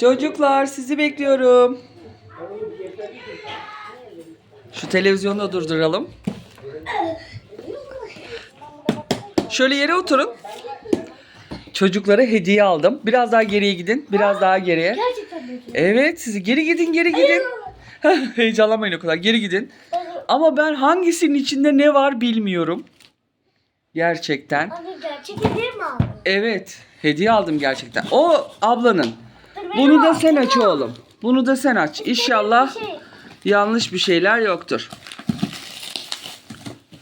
Çocuklar sizi bekliyorum. Şu televizyonu da durduralım. Şöyle yere oturun. Çocuklara hediye aldım. Biraz daha geriye gidin. Biraz daha geriye. Evet siz geri gidin geri gidin. Heyecanlanmayın o kadar geri gidin. Ama ben hangisinin içinde ne var bilmiyorum. Gerçekten. Anne gerçek hediye mi aldın? Evet hediye aldım gerçekten. O ablanın. Bunu da sen aç oğlum. Bunu da sen aç. İnşallah şey. yanlış bir şeyler yoktur.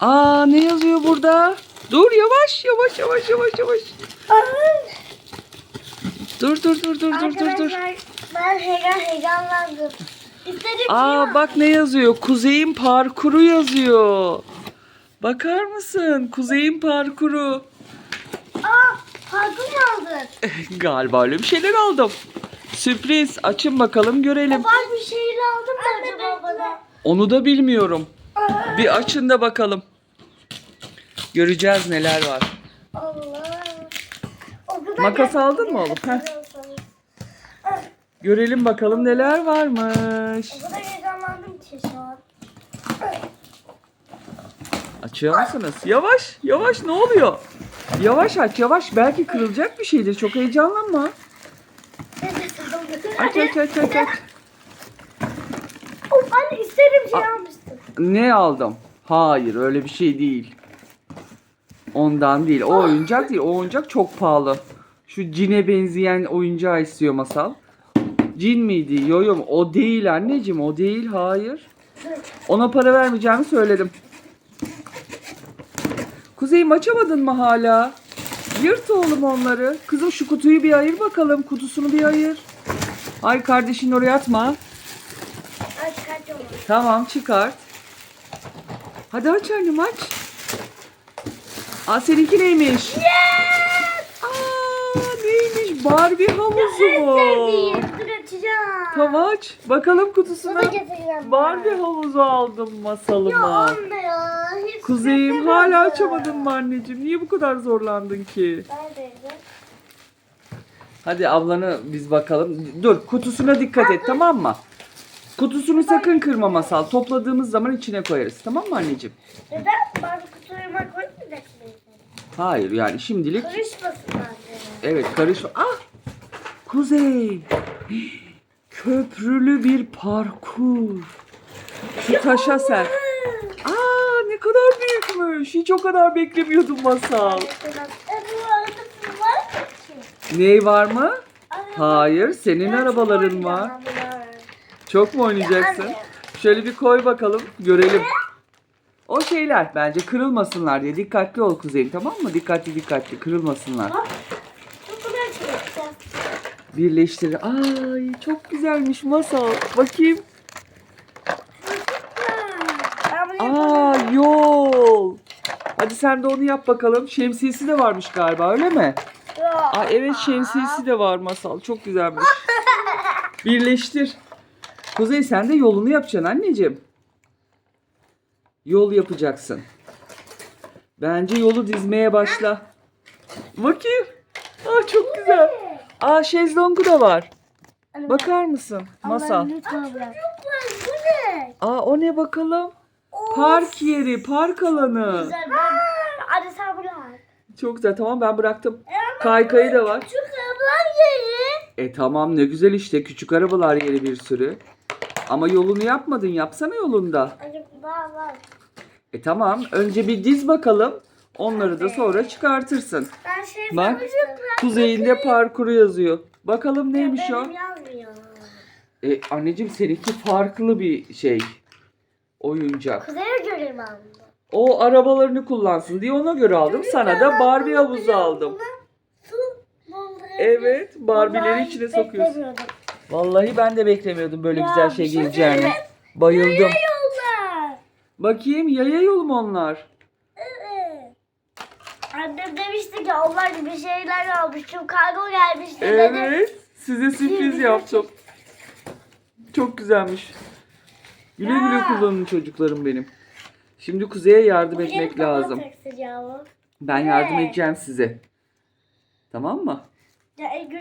Aa ne yazıyor burada? Dur yavaş yavaş yavaş yavaş yavaş. Dur dur dur dur dur dur dur. Ben heyecan heyecanlandım. Aa şey bak ne yazıyor? Kuzey'in parkuru yazıyor. Bakar mısın? Kuzey'in parkuru. Aa farkı mı aldın? Galiba öyle bir şeyler aldım. Sürpriz. Açın bakalım görelim. Var bir şeyler aldın mı acaba bana? Onu da bilmiyorum. Bir açın da bakalım. Göreceğiz neler var. Allah. O kadar Makas aldın mı oğlum? Heh. Görelim bakalım neler varmış. O kadar heyecanlandım ki şu an. Açıyor musunuz? Yavaş, yavaş ne oluyor? Yavaş aç, yavaş. Belki kırılacak bir şeydir. Çok heyecanlanma. Aç, aç, aç, aç, aç. Of anne istediğim şey almıştım. Ne aldım? Hayır, öyle bir şey değil. Ondan değil. O oyuncak değil. O oyuncak çok pahalı. Şu cine benzeyen oyuncağı istiyor masal. Cin miydi? Yo yo o değil anneciğim o değil hayır. Ona para vermeyeceğimi söyledim. Kuzey'im açamadın mı hala? Yırt oğlum onları. Kızım şu kutuyu bir ayır bakalım. Kutusunu bir ayır. Ay kardeşin oraya atma. Ay çıkartıyorum. Tamam çıkart. Hadi aç annem aç. Aa seninki neymiş? Aa neymiş? Barbie havuzu? Sevdiğim. Dur açacağım. Tamam aç. Bakalım kutusuna. Bunu getireceğim. Barbie havuzu aldım Ya masalıma. ya. Hiç Kuzeyim sevmedim hala ya. açamadın mı anneciğim? Niye bu kadar zorlandın ki? Neredeydi? Hadi ablanı biz bakalım. Dur kutusuna dikkat et tamam mı? Kutusunu sakın kırma masal. Topladığımız zaman içine koyarız. Tamam mı anneciğim? Neden? Barbie kutularıma koymayacak mıyım? Hayır yani şimdilik Karışmasın bence. Evet karış. Ah! Kuzey. Köprülü bir parkur. Şu taşa sen. Aa ne kadar büyükmüş. Hiç o kadar beklemiyordum masal. E bu arada var mı ki? Ney var mı? Hayır senin arabaların var. Çok mu oynayacaksın? Şöyle bir koy bakalım görelim. O şeyler bence kırılmasınlar diye dikkatli ol Kuzey tamam mı? Dikkatli dikkatli kırılmasınlar. Birleştir. Ay çok güzelmiş masal. Bakayım. Aa yol. Hadi sen de onu yap bakalım. Şemsiyesi de varmış galiba öyle mi? Aa evet şemsiyesi de var masal. Çok güzelmiş. Birleştir. Kuzey sen de yolunu yapacaksın anneciğim. Yol yapacaksın. Bence yolu dizmeye başla. Bakayım. Aa çok güzel. Aa şezlongu da var. Bakar mısın? Masal. Aa o ne bakalım? Park yeri, park alanı. Güzel ben. Hadi sen bırak. Çok güzel. Tamam ben bıraktım. Kaykayı da var. Şu kablan yeri. E tamam ne güzel işte. Küçük arabalar yeri bir sürü. Ama yolunu yapmadın. Yapsana yolunda. Daha var. E tamam. Önce bir diz bakalım. Onları da sonra çıkartırsın. Ben şey Bak. sanmıştım. Kuzeyinde parkuru yazıyor. Bakalım neymiş o? Benim yazmıyor. E anneciğim seninki farklı bir şey. Oyuncak. Kuzey'e göre mi aldın? O arabalarını kullansın diye ona göre aldım. Sana da Barbie havuzu aldım. Evet, Barbie'leri Vallahi içine sokuyorsun. beklemiyordum. Vallahi ben de beklemiyordum böyle Ya, güzel şey bir şey geleceğini. söyleyeyim. Bayıldım. Yollar. Bakayım yaya yolu mu onlar? Evet. Annem demişti ki onlar bir şeyler almıştım. Kargo gelmişti dedi. Evet. Size sürpriz yaptım. Çok güzelmiş. Güle güle kullanın çocuklarım benim. Şimdi Kuzey'e yardım etmek lazım. Ben yardım edeceğim size. Tamam mı?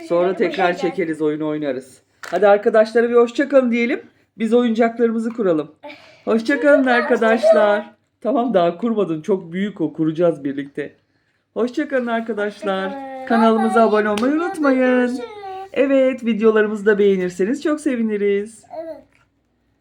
Sonra tekrar çekeriz, oyun oynarız. Hadi arkadaşlara bir hoşçakalın diyelim. Biz oyuncaklarımızı kuralım. Hoşçakalın arkadaşlar. Tamam daha kurmadın. Çok büyük o. Kuracağız birlikte. Hoşçakalın arkadaşlar. Kanalımıza abone olmayı unutmayın. Evet videolarımızı da beğenirseniz çok seviniriz. Evet.